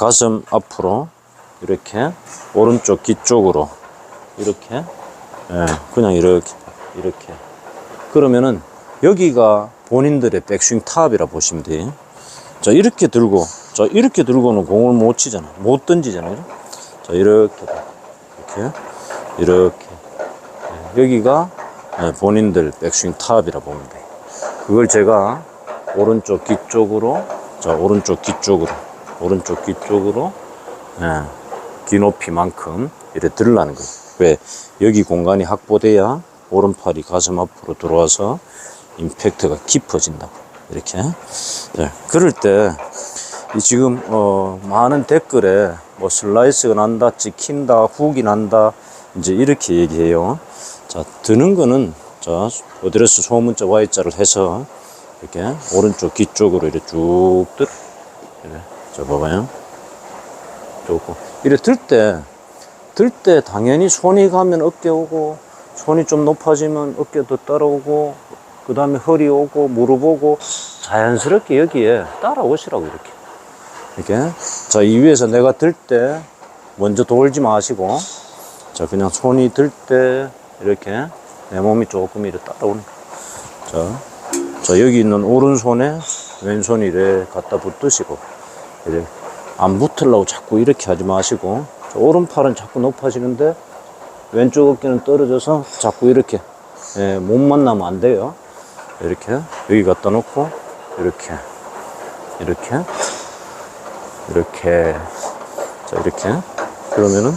가슴 앞으로 이렇게 오른쪽 귀 쪽으로 이렇게 예, 그냥 이렇게 이렇게. 그러면은 여기가 본인들의 백스윙 탑이라 보시면 돼요. 자 이렇게 들고 자 이렇게 들고는 공을 못 치잖아. 못 던지잖아요? 자 이렇게 이렇게 이렇게. 예, 여기가 예, 본인들 백스윙 탑이라 보면 돼요. 그걸 제가 오른쪽 귀 쪽으로 자 오른쪽 귀 쪽으로 오른쪽 귀 쪽으로 예, 귀 높이만큼 이렇게 들으라는 거예요 왜 여기 공간이 확보돼야 오른팔이 가슴 앞으로 들어와서 임팩트가 깊어진다고 이렇게 네, 그럴 때이 지금 어, 많은 댓글에 뭐 슬라이스가 난다, 찍힌다, 훅이 난다 이제 이렇게 얘기해요. 자 드는 거는 자 어드레스 소문자 Y자를 해서 이렇게 오른쪽 귀 쪽으로 이렇게 쭉 들. 이래. 자 봐봐요. 조금 이래 들 때 들 때 당연히 손이 가면 어깨 오고 손이 좀 높아지면 어깨도 따라오고 그 다음에 허리 오고 무릎 오고 자연스럽게 여기에 따라오시라고 이렇게. 이렇게. 자 이 위에서 내가 들 때 먼저 돌지 마시고 자 그냥 손이 들 때 이렇게 내 몸이 조금 이렇게 따라오는 자, 자 여기 있는 오른손에 왼손이 이렇게 갖다 이렇게 안 붙으려고 자꾸 이렇게 하지 마시고 자, 오른팔은 자꾸 높아지는데 왼쪽 어깨는 떨어져서 자꾸 이렇게 예, 못 만나면 안 돼요. 이렇게 여기 갖다 놓고 이렇게 이렇게 이렇게. 자 이렇게. 그러면은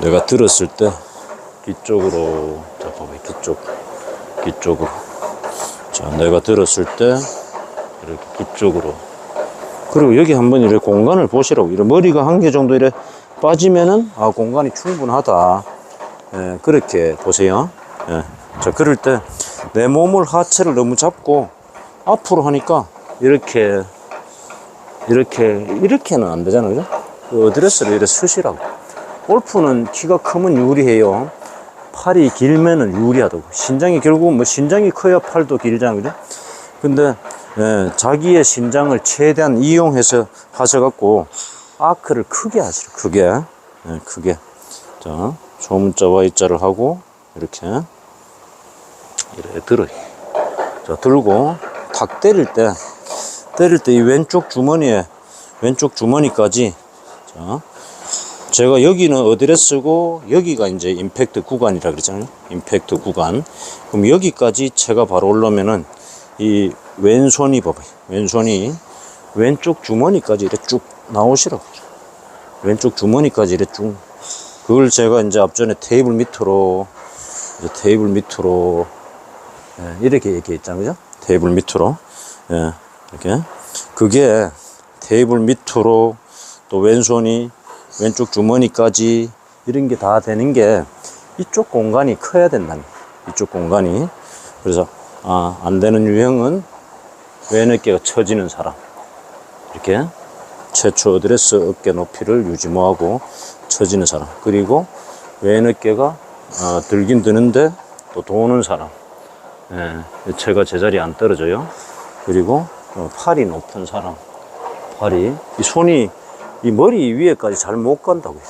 내가 들었을 때 뒤쪽으로 자 봐봐 뒤쪽 뒤쪽으로. 자 내가 들었을 때 이렇게 뒤쪽으로 그리고 여기 한번 이렇게 공간을 보시라고. 이런 머리가 한 개 정도 이렇게 빠지면은 아 공간이 충분하다. 예, 그렇게 보세요. 예. 자 그럴 때 내 몸을 하체를 너무 잡고 앞으로 하니까 이렇게 이렇게 이렇게는 안 되잖아요. 그죠? 그 어드레스를 이렇게 쓰시라고. 골프는 키가 크면 유리해요. 팔이 길면은 유리하다고. 신장이 결국은 뭐 신장이 커야 팔도 길잖아요. 그죠? 근데 예, 자기의 신장을 최대한 이용해서 하셔갖고 아크를 크게 하시라 크게. 예, 크게. 자 소문자 Y자를 하고 이렇게 이렇게 들어요 자 들고 탁 때릴 때 때릴 때 이 왼쪽 주머니에 왼쪽 주머니까지 자 제가 여기는 어드레스고 여기가 이제 임팩트 구간이라 그랬잖아요. 임팩트 구간. 그럼 여기까지 채가 바로 올라오면은 이 왼손이 봐봐요 왼손이 왼쪽 주머니까지 이렇게 쭉 나오시라고 왼쪽 주머니까지 이렇게 쭉. 그걸 제가 이제 앞전에 테이블 밑으로 이제 테이블 밑으로 예, 이렇게 얘기했잖아요. 그죠? 테이블 밑으로. 예, 이렇게. 그게 테이블 밑으로 또 왼손이 왼쪽 주머니까지 이런 게 다 되는 게 이쪽 공간이 커야 된다는. 이쪽 공간이. 그래서 아, 안 되는 유형은 왼 어깨가 처지는 사람. 이렇게 최초 어드레스 어깨 높이를 유지 못하고 처지는 사람. 그리고 왼 어깨가 어, 들긴 드는데 또 도는 사람. 예, 체가 제자리에 안 떨어져요. 그리고 어, 팔이 높은 사람, 팔이 이 손이 이 머리 위에까지 잘 못 간다고요.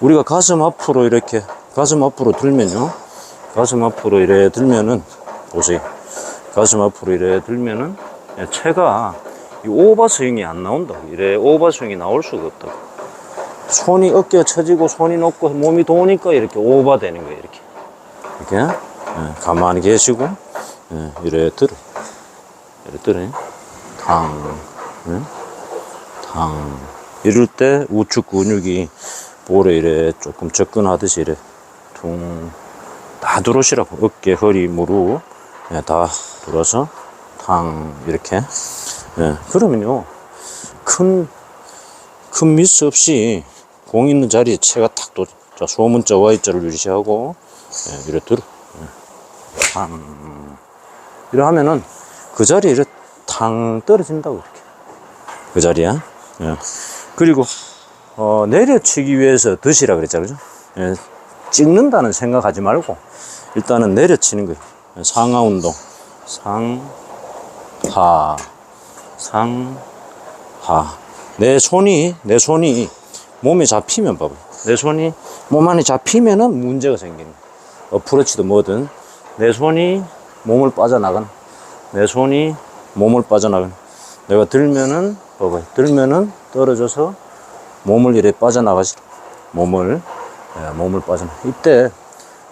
우리가 가슴 앞으로 이렇게 가슴 앞으로 들면요, 가슴 앞으로 이래 들면은 보세요. 가슴 앞으로 이래 들면은 예, 체가 이 오버스윙이 안 나온다고. 이래 오버스윙이 나올 수가 없다고. 손이 어깨가 처지고 손이 높고 몸이 도니까 이렇게 오버되는 거예요. 이렇게. 이렇게 예, 가만히 계시고 예, 이래 들어 이래 들어 탕, 예? 탕 이럴 때 우측 근육이 볼에 이래 조금 접근하듯이 이래 퉁 다 들어오시라고 어깨, 허리, 무릎 예, 다 들어서 탕 이렇게 예, 그러면요 큰 큰 미스 없이 공 있는 자리에 채가 탁 또, 자, 소문자 Y자를 유지하고, 예, 이래 들어. 예. 탕. 이래 하면은 그 자리에 이래 탕 떨어진다고, 이렇게. 그 자리에. 예. 그리고, 어, 내려치기 위해서 드시라 그랬잖아요. 그죠? 예. 찍는다는 생각하지 말고, 일단은 내려치는 거예요. 예, 상하 운동. 상, 하, 상, 하. 내 손이 내 손이 몸에 잡히면 봐봐. 내 손이 몸 안에 잡히면은 문제가 생기는. 어프로치도 뭐든 내 손이 몸을 빠져나가는. 내 손이 몸을 빠져나가는. 내가 들면은 봐봐. 들면은 떨어져서 몸을 이래 빠져나가지. 몸을 예, 몸을 빠져나. 이때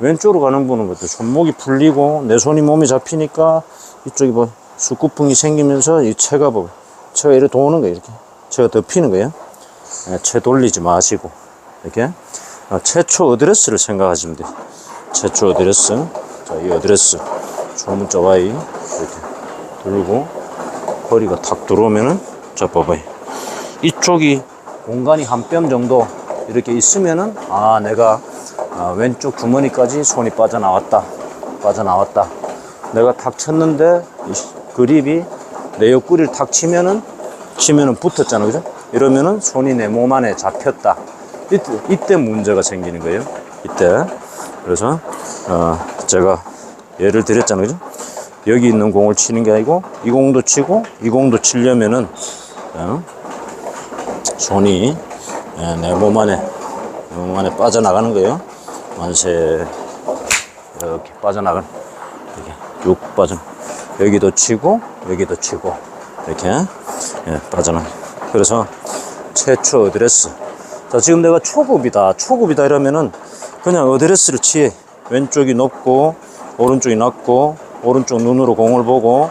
왼쪽으로 가는 분은 것도 손목이 풀리고 내 손이 몸에 잡히니까 이쪽이 뭐 수구풍이 생기면서 이 채가 뭐 채가 이렇게 도는 거예요 이렇게. 채가 덮이는 거예요. 예, 채 돌리지 마시고 이렇게. 어, 최초 어드레스를 생각하시면 돼요. 최초 어드레스. 자이 어드레스. 조문자 Y 이렇게 들고 허리가 탁 들어오면은 자 봐봐요. 이쪽이 공간이 한 뼘 정도 이렇게 있으면은 아 내가 아, 왼쪽 주머니까지 손이 빠져나왔다. 빠져나왔다. 내가 탁 쳤는데 그립이 내 옆구리를 탁 치면은 치면은 붙었잖아 그죠? 이러면은 손이 내 몸 안에 잡혔다. 이때, 이때 문제가 생기는 거예요. 이때. 그래서 어, 제가 예를 드렸잖아요 그죠? 여기 있는 공을 치는 게 아니고 이 공도 치고 이 공도 치려면은 어, 손이 예, 내몸 안에 내몸 안에 빠져나가는 거예요. 만세 이렇게 빠져나가는 이렇게 쭉 빠져 여기도 치고 여기도 치고 이렇게 예, 빠져나. 그래서 최초 어드레스. 자 지금 내가 초급이다 초급이다 이러면은 그냥 어드레스를 취해 왼쪽이 높고 오른쪽이 낮고 오른쪽 눈으로 공을 보고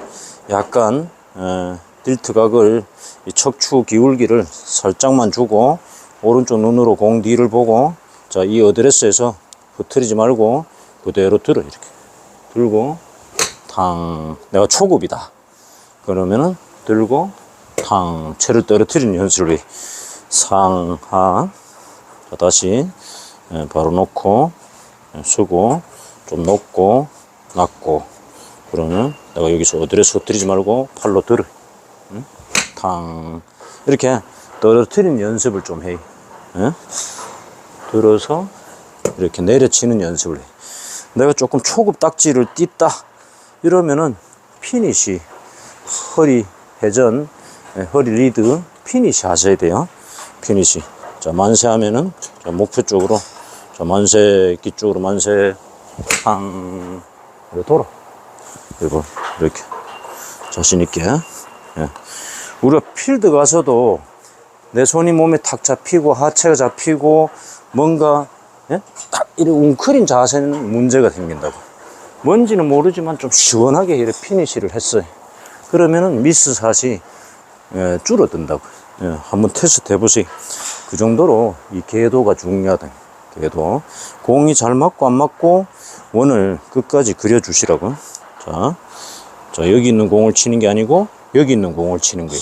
약간 에, 딜트 각을 이 척추 기울기를 살짝만 주고 오른쪽 눈으로 공 뒤를 보고 자 이 어드레스에서 흐트리지 말고 그대로 들어 이렇게 들고 탕 내가 초급이다 그러면은 들고 탕 채를 떨어뜨리는 연습을 해. 상하 자 다시 예, 바로 놓고 예, 쓰고 좀 높고 낮고 그러면 내가 여기서 어드레스 흐트리지 말고 팔로 들어 응? 탕 이렇게 떨어뜨리는 연습을 좀 해. 예? 들어서 이렇게 내려치는 연습을 해. 내가 조금 초급 딱지를 띄다 이러면은 피니시 허리 회전 예, 허리 리드 피니시 하셔야 돼요. 피니시. 자 만세 하면은 자 목표 쪽으로 자 만세 기 쪽으로 만세 탕 이렇게 돌아. 그리고 이렇게 자신 있게. 예. 우리가 필드 가서도 내 손이 몸에 탁 잡히고 하체가 잡히고 뭔가 예? 딱 이렇게 웅크린 자세는 문제가 생긴다고. 뭔지는 모르지만 좀 시원하게 이렇게 피니시를 했어요. 그러면은 미스 샷이 예, 줄어든다고. 예, 한번 테스트 해보세요. 그 정도로 이 궤도가 중요하다. 궤도. 공이 잘 맞고 안 맞고 원을 끝까지 그려주시라고. 자, 자 여기 있는 공을 치는 게 아니고 여기 있는 공을 치는 거예요.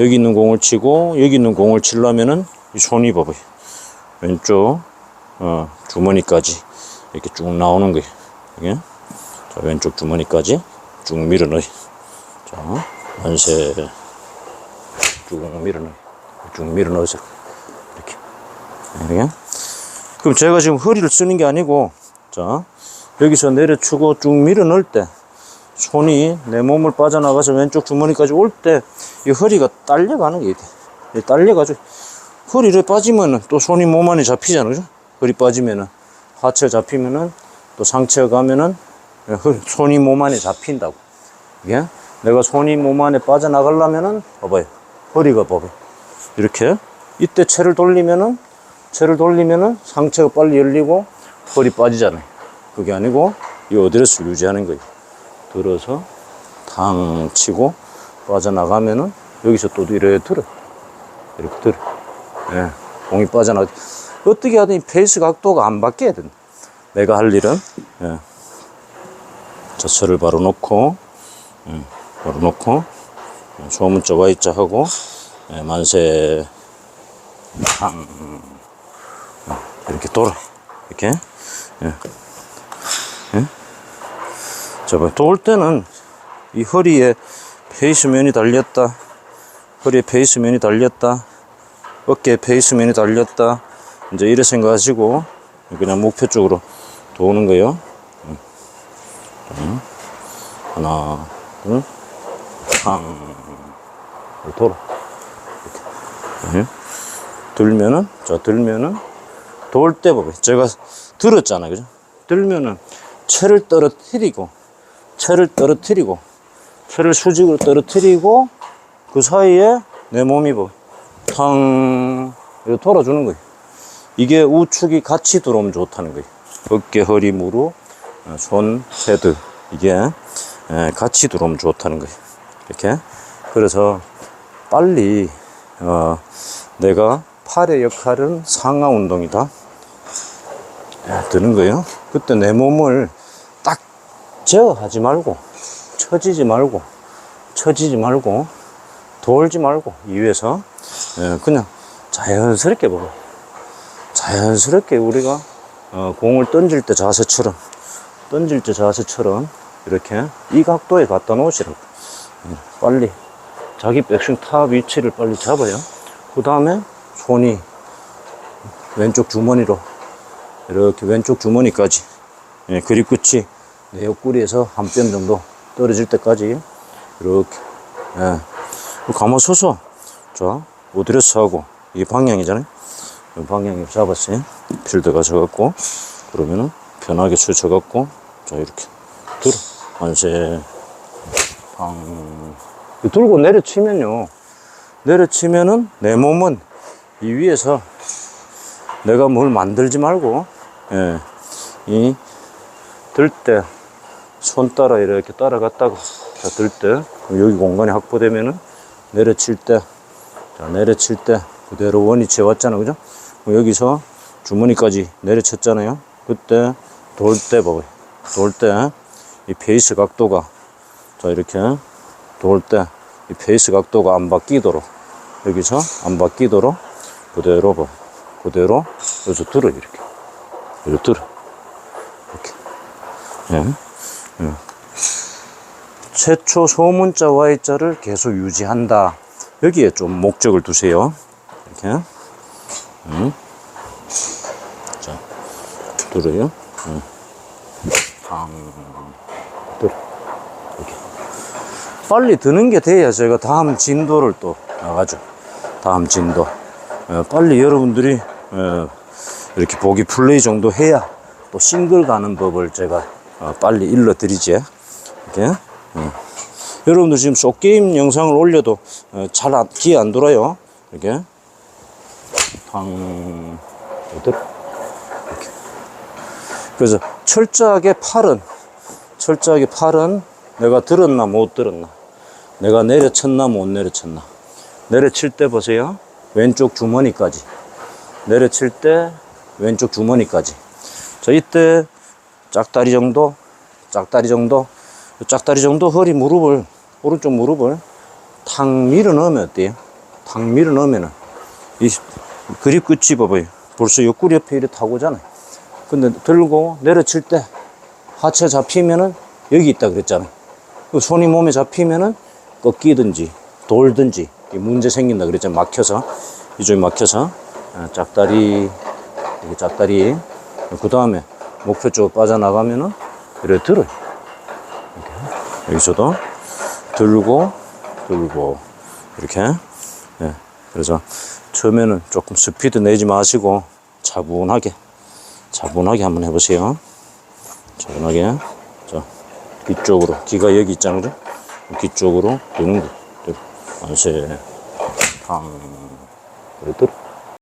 여기 있는 공을 치고 여기 있는 공을 치려면은 이 손이 봐봐요. 왼쪽 어, 주머니까지 이렇게 쭉 나오는 거예요. 이게 자 왼쪽 주머니까지 쭉 밀어 넣어요. 자 만세 쭉 밀어 넣어요. 쭉 밀어 넣으세요. 이렇게 이렇게. 그럼 제가 지금 허리를 쓰는 게 아니고 자 여기서 내려치고 쭉 밀어 넣을 때 손이 내 몸을 빠져나가서 왼쪽 주머니까지 올 때 이 허리가 딸려가는 게 딸려가지고 허리를 빠지면은 또 손이 몸 안에 잡히잖아요. 그죠? 허리 빠지면은 하체 잡히면은 또 상체가 가면은 허리- 손이 몸 안에 잡힌다고. 이게 내가 손이 몸 안에 빠져나가려면은 봐봐요. 허리가 봐봐요. 이렇게 이때 채를 돌리면은 채를 돌리면은 상체가 빨리 열리고 허리 빠지잖아요. 그게 아니고 이 어드레스를 유지하는 거예요. 들어서 탕 치고 빠져나가면은 여기서 또 이렇게 들어 이렇게 들어 예, 공이 빠져나가 어떻게 하든 이 페이스 각도가 안 바뀌어야 된다 내가 할 일은 예. 자체를 바로 놓고 예, 바로 놓고 예, 소문자 Y자 하고 예, 만세 탕 예, 이렇게 돌아 이렇게 예. 자, 봐. 도울 때는 이 허리에 페이스면이 달렸다. 허리에 페이스면이 달렸다. 어깨에 페이스면이 달렸다. 이제 이래 생각하시고 그냥 목표 쪽으로 도는 거예요. 음. 자, 하나, 둘, 탕. 돌아. 이렇게. 예. 들면은, 자, 들면은, 돌때 봐봐요. 제가 들었잖아. 그죠? 들면은, 채를 떨어뜨리고, 채를 떨어뜨리고, 채를 수직으로 떨어뜨리고, 그 사이에 내 몸이 뭐, 탕, 이렇게 돌아주는 거예요. 이게 우측이 같이 들어오면 좋다는 거예요. 어깨, 허리, 무릎, 어, 손, 헤드. 이게 에, 같이 들어오면 좋다는 거예요. 이렇게. 그래서 빨리, 어, 내가 팔의 역할은 상하 운동이다. 예, 드는 거예요. 그때 내 몸을 딱 제어하지 말고, 처지지 말고, 처지지 말고, 돌지 말고, 이 위에서, 예, 그냥 자연스럽게 먹어. 자연스럽게 우리가, 어, 공을 던질 때 자세처럼, 던질 때 자세처럼, 이렇게 이 각도에 갖다 놓으시라고. 예, 빨리, 자기 백스윙 탑 위치를 빨리 잡아요. 그 다음에 손이 왼쪽 주머니로 이렇게 왼쪽 주머니까지 예, 그립 끝이 내 옆구리에서 한 뼘 정도 떨어질 때까지 이렇게 예. 가만 서서 자 오드레스 하고 이게 방향이잖아요 이 방향을 잡았어요. 필드가 져갖고 그러면은 편하게 수쳐갖고 자 이렇게 들어 만세 방 들고 내려치면요. 내려치면은 내 몸은 이 위에서 내가 뭘 만들지 말고, 예, 이, 들 때, 손 따라 이렇게 따라갔다가, 자, 들 때, 여기 공간이 확보되면은, 내려칠 때, 자, 내려칠 때, 그대로 원위치에 왔잖아, 그죠? 여기서 주머니까지 내려쳤잖아요. 그때, 돌 때 봐봐요. 돌 때, 이 페이스 각도가, 자, 이렇게, 돌 때, 이 페이스 각도가 안 바뀌도록, 여기서 안 바뀌도록, 그대로 봐. 그대로 여기서 들어 이렇게 이렇게 들어 이렇게 예. 예. 최초 소문자 Y자를 계속 유지한다 여기에 좀 목적을 두세요 이렇게. 음. 자 들어요. 들어 이렇게. 빨리 드는 게 돼야 제가 다음 진도를 또 나가죠. 다음 진도. 어, 빨리 여러분들이 어, 이렇게 보기 플레이 정도 해야 또 싱글 가는 법을 제가 어, 빨리 일러드리지. 이렇게. 어. 여러분들 지금 쇼게임 영상을 올려도 어, 잘 안, 기에 안 돌아요. 이렇게 탕 어들? 이렇게. 그래서 철저하게 팔은 철저하게 팔은 내가 들었나 못 들었나? 내가 내려쳤나 못 내려쳤나? 내려칠 때 보세요. 왼쪽 주머니까지. 내려칠 때 왼쪽 주머니까지. 자 이때 짝다리 정도 짝다리 정도 짝다리 정도 허리 무릎을 오른쪽 무릎을 탁 밀어 넣으면 어때요? 탁 밀어 넣으면은 이 그립 끝이 봐봐요 벌써 옆구리 옆에 이렇게 타고잖아요 근데 들고 내려칠 때 하체 잡히면은 여기 있다 그랬잖아요 그 손이 몸에 잡히면은 꺾이든지 돌든지 이 문제 생긴다 그랬잖아요. 막혀서 이쪽이 막혀서 아, 짝다리 이게 짝다리 그 다음에 목표 쪽으로 빠져나가면은 이렇게 들어요. 여기서도 들고 들고 이렇게 예. 그래서 처음에는 조금 스피드 내지 마시고 차분하게 차분하게 한번 해보세요. 차분하게 자 뒤쪽으로 귀가 여기 있잖아요. 그죠? 귀 쪽으로 드는 거. 만세 탕 그래 들어